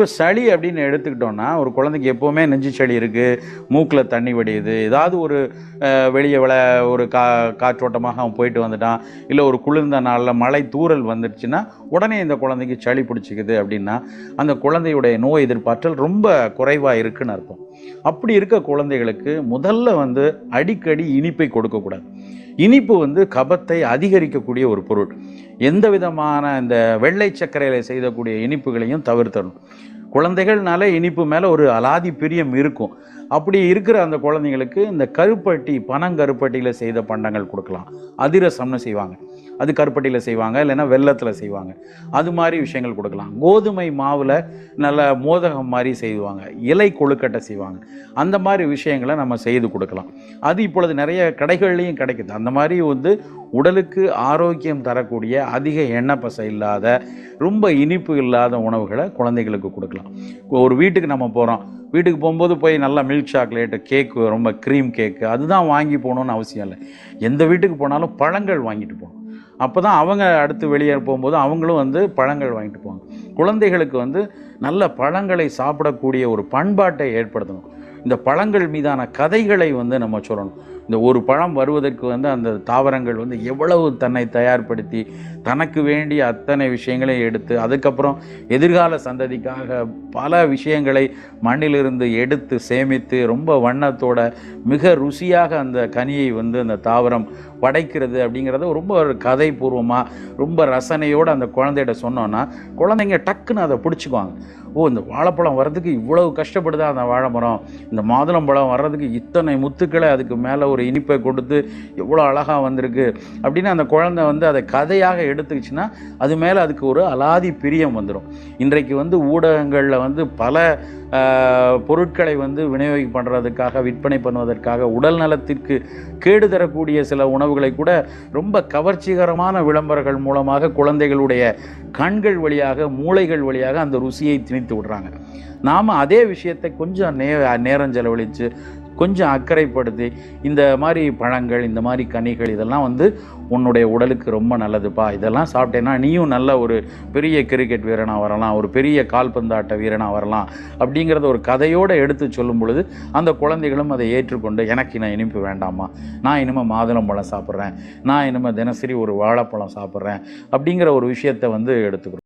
இப்போ சளி அப்படின்னு எடுத்துக்கிட்டோன்னா ஒரு குழந்தைக்கு எப்போவுமே நெஞ்சு சளி இருக்குது மூக்கில் தண்ணி வடியுது. ஏதாவது ஒரு வெளியே விள ஒரு கா காற்றோட்டமாக அவன் போயிட்டு வந்துட்டான் இல்லை ஒரு குளிர்ந்த நாளில் மழை தூறல் வந்துடுச்சுன்னா உடனே இந்த குழந்தைக்கு சளி பிடிச்சிக்குது அப்படின்னா அந்த குழந்தையுடைய நோய் எதிர்ப்பாற்றல் ரொம்ப குறைவாக இருக்குன்னு அர்த்தம். அப்படி இருக்க குழந்தைகளுக்கு முதல்ல வந்து அடிக்கடி இனிப்பை கொடுக்கக்கூடாது. இனிப்பு வந்து கபத்தை அதிகரிக்கக்கூடிய ஒரு பொருள். எந்த விதமான இந்த வெள்ளை சர்க்கரையில் செய்யக்கூடிய இனிப்புகளையும் தவிர்த்தணும் குழந்தைகள்னால இனிப்பு மேலே ஒரு அலாதி பிரியம் இருக்கும். அப்படி இருக்கிற அந்த குழந்தைங்களுக்கு இந்த கருப்பட்டி பனங்கருப்பட்டியில் செய்த பண்டங்கள் கொடுக்கலாம். அதிரசம்னு செய்வாங்க. அது கருப்பட்டியில் செய்வாங்க இல்லைன்னா வெள்ளத்தில் செய்வாங்க. அது மாதிரி விஷயங்கள் கொடுக்கலாம். கோதுமை மாவில் நல்ல மோதகம் மாதிரி செய்வாங்க. இலை கொழுக்கட்டை செய்வாங்க. அந்த மாதிரி விஷயங்களை நம்ம செய்து கொடுக்கலாம். அது இப்பொழுது நிறைய கடைகள்லையும் கிடைக்குது. அந்த மாதிரி வந்து உடலுக்கு ஆரோக்கியம் தரக்கூடிய அதிக எண்ணெய் பசை இல்லாத ரொம்ப இனிப்பு இல்லாத உணவுகளை குழந்தைகளுக்கு கொடுக்கலாம். ஒரு வீட்டுக்கு நம்ம போகிறோம் வீட்டுக்கு போகும்போது போய் நல்லா மில்க் சாக்லேட்டு கேக்கு ரொம்ப க்ரீம் கேக்கு அதுதான் வாங்கி போகணுன்னு அவசியம் இல்லை. எந்த வீட்டுக்கு போனாலும் பழங்கள் வாங்கிட்டு போகணும். அப்போ தான் அவங்க அடுத்து வெளியே போகும்போது அவங்களும் வந்து பழங்கள் வாங்கிட்டு போவாங்க. குழந்தைகளுக்கு வந்து நல்ல பழங்களை சாப்பிடக்கூடிய ஒரு பண்பாட்டை ஏற்படுத்தணும். இந்த பழங்கள் மீதான கதைகளை வந்து நம்ம சொல்லணும். இந்த ஒரு பழம் வருவதற்கு வந்து அந்த தாவரங்கள் வந்து எவ்வளவு தன்னை தயார்படுத்தி தனக்கு வேண்டிய அத்தனை விஷயங்களையும் எடுத்து அதுக்கப்புறம் எதிர்கால சந்ததிக்காக பல விஷயங்களை மண்ணிலிருந்து எடுத்து சேமித்து ரொம்ப வண்ணத்தோட மிக ருசியாக அந்த கனியை வந்து அந்த தாவரம் படைக்கிறது அப்படிங்கிறத ரொம்ப ஒரு கதைபூர்வமாக ரொம்ப ரசனையோடு அந்த குழந்தைகிட்ட சொன்னோன்னா குழந்தைங்க டக்குன்னு அதை பிடிச்சிக்குவாங்க. ஓ இந்த வாழைப்பழம் வர்றதுக்கு இவ்வளவு கஷ்டப்படுதா அந்த வாழைமரம் இந்த மாதுளம்பழம் வர்றதுக்கு இத்தனை முத்துக்களை அதுக்கு மேலே ஒரு இனிப்பை கொடுத்து எவ்வளோ அழகாக வந்திருக்கு. அப்படின்னு அந்த குழந்தை வந்து அதை கதையாக எடுத்துக்கிச்சுன்னா அது மேலே அதுக்கு ஒரு அலாதி பிரியம் வந்துடும் இன்றைக்கு வந்து ஊடகங்களில் வந்து பல பொருட்களை வந்து விநியோகி பண்ணுறதுக்காக விற்பனை பண்ணுவதற்காக உடல் நலத்திற்கு கேடு தரக்கூடிய சில உணவுகளை கூட ரொம்ப கவர்ச்சிகரமான விளம்பரங்கள் மூலமாக குழந்தைகளுடைய கண்கள் வழியாக மூளைகள் வழியாக அந்த ருசியை திணித்து விடுறாங்க. நாம் அதே விஷயத்தை கொஞ்சம் நே நேரம் செலவழித்து கொஞ்சம் அக்கறைப்படுத்தி இந்த மாதிரி பழங்கள் இந்த மாதிரி கனிகள் இதெல்லாம் வந்து உன்னுடைய உடலுக்கு ரொம்ப நல்லதுப்பா. இதெல்லாம் சாப்பிட்டேன்னா நீயும் நல்ல ஒரு பெரிய கிரிக்கெட் வீரனாக வரலாம் ஒரு பெரிய கால்பந்தாட்ட வீரனாக வரலாம் அப்படிங்கிறத ஒரு கதையோடு எடுத்து சொல்லும் பொழுது அந்த குழந்தைகளும் அதை ஏற்றுக்கொண்டு எனக்கு நான் இனிப்பு வேண்டாமா நான் இனிமேல் மாதுளம்பழம் சாப்பிட்றேன். நான் இனிமேல் தினசரி ஒரு வாழைப்பழம் சாப்பிட்றேன் அப்படிங்கிற ஒரு விஷயத்தை வந்து எடுத்துக்கிறோம்